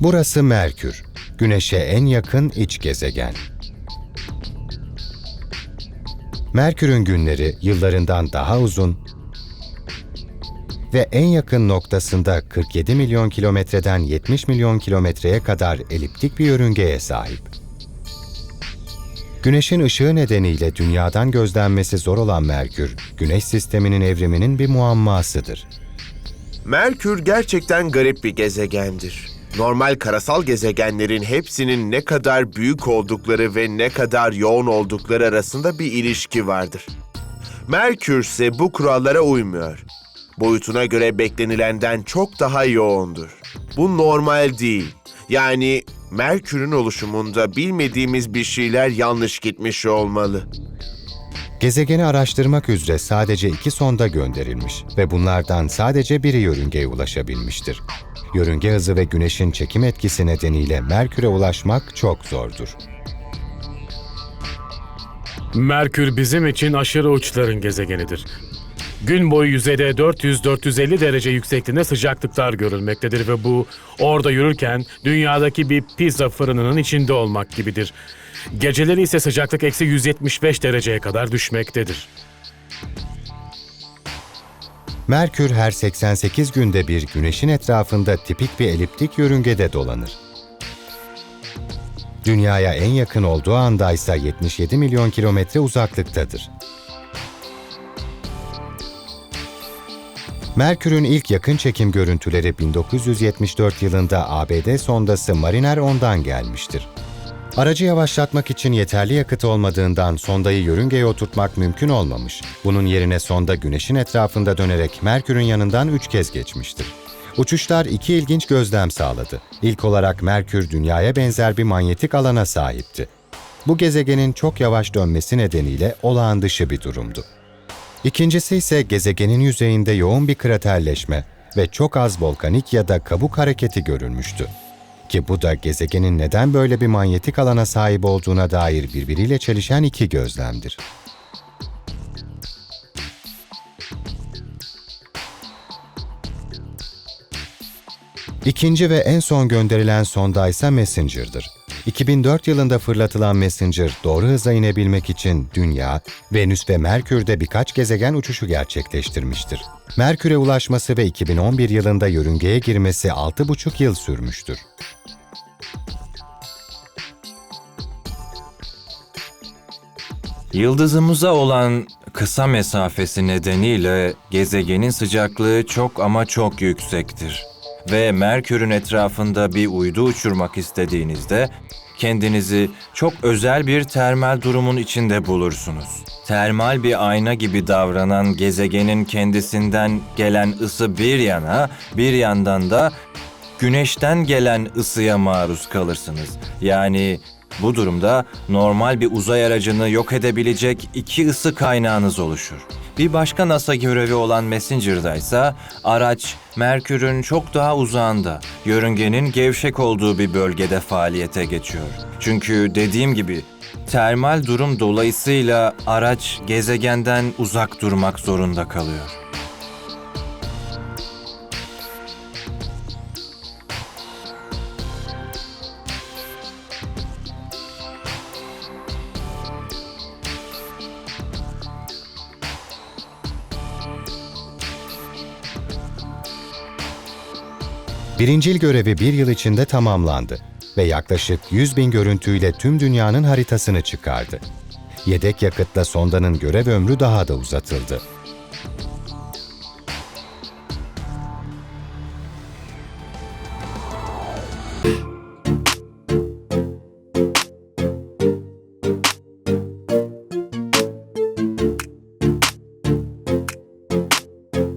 Burası Merkür, Güneş'e en yakın iç gezegen. Merkür'ün günleri yıllarından daha uzun ve en yakın noktasında 47 milyon kilometreden 70 milyon kilometreye kadar eliptik bir yörüngeye sahip. Güneşin ışığı nedeniyle dünyadan gözlenmesi zor olan Merkür, Güneş sisteminin evriminin bir muammasıdır. Merkür gerçekten garip bir gezegendir. Normal karasal gezegenlerin hepsinin ne kadar büyük oldukları ve ne kadar yoğun oldukları arasında bir ilişki vardır. Merkür ise bu kurallara uymuyor. Boyutuna göre beklenilenden çok daha yoğundur. Bu normal değil. Yani Merkür'ün oluşumunda bilmediğimiz bir şeyler yanlış gitmiş olmalı. Gezegeni araştırmak üzere sadece iki sonda gönderilmiş ve bunlardan sadece biri yörüngeye ulaşabilmiştir. Yörünge hızı ve Güneş'in çekim etkisi nedeniyle Merkür'e ulaşmak çok zordur. Merkür bizim için aşırı uçların gezegenidir. Gün boyu yüzeyde 400-450 derece yüksekliğinde sıcaklıklar görülmektedir ve bu orada yürürken dünyadaki bir pizza fırınının içinde olmak gibidir. Geceleri ise sıcaklık eksi 175 dereceye kadar düşmektedir. Merkür her 88 günde bir Güneş'in etrafında tipik bir eliptik yörüngede dolanır. Dünyaya en yakın olduğu anda ise 77 milyon kilometre uzaklıktadır. Merkür'ün ilk yakın çekim görüntüleri 1974 yılında ABD sondası Mariner 10'dan gelmiştir. Aracı yavaşlatmak için yeterli yakıt olmadığından sondayı yörüngeye oturtmak mümkün olmamış. Bunun yerine sonda Güneş'in etrafında dönerek Merkür'ün yanından üç kez geçmiştir. Uçuşlar iki ilginç gözlem sağladı. İlk olarak Merkür dünyaya benzer bir manyetik alana sahipti. Bu gezegenin çok yavaş dönmesi nedeniyle olağan dışı bir durumdu. İkincisi ise gezegenin yüzeyinde yoğun bir kraterleşme ve çok az volkanik ya da kabuk hareketi görülmüştü. Ki bu da gezegenin neden böyle bir manyetik alana sahip olduğuna dair birbiriyle çelişen iki gözlemdir. İkinci ve en son gönderilen sonda ise Messenger'dır. 2004 yılında fırlatılan Messenger doğru hıza inebilmek için Dünya, Venüs ve Merkür'de birkaç gezegen uçuşu gerçekleştirmiştir. Merkür'e ulaşması ve 2011 yılında yörüngeye girmesi 6,5 yıl sürmüştür. Yıldızımıza olan kısa mesafesi nedeniyle gezegenin sıcaklığı çok ama çok yüksektir. Ve Merkür'ün etrafında bir uydu uçurmak istediğinizde kendinizi çok özel bir termal durumun içinde bulursunuz. Termal bir ayna gibi davranan gezegenin kendisinden gelen ısı bir yana, bir yandan da güneşten gelen ısıya maruz kalırsınız. Yani bu durumda normal bir uzay aracını yok edebilecek iki ısı kaynağınız oluşur. Bir başka NASA görevi olan Messenger'da ise araç Merkür'ün çok daha uzağında, yörüngenin gevşek olduğu bir bölgede faaliyete geçiyor. Çünkü dediğim gibi termal durum dolayısıyla araç gezegenden uzak durmak zorunda kalıyor. Birincil görevi bir yıl içinde tamamlandı ve yaklaşık 100 bin görüntüyle tüm dünyanın haritasını çıkardı. Yedek yakıtla sondanın görev ömrü daha da uzatıldı.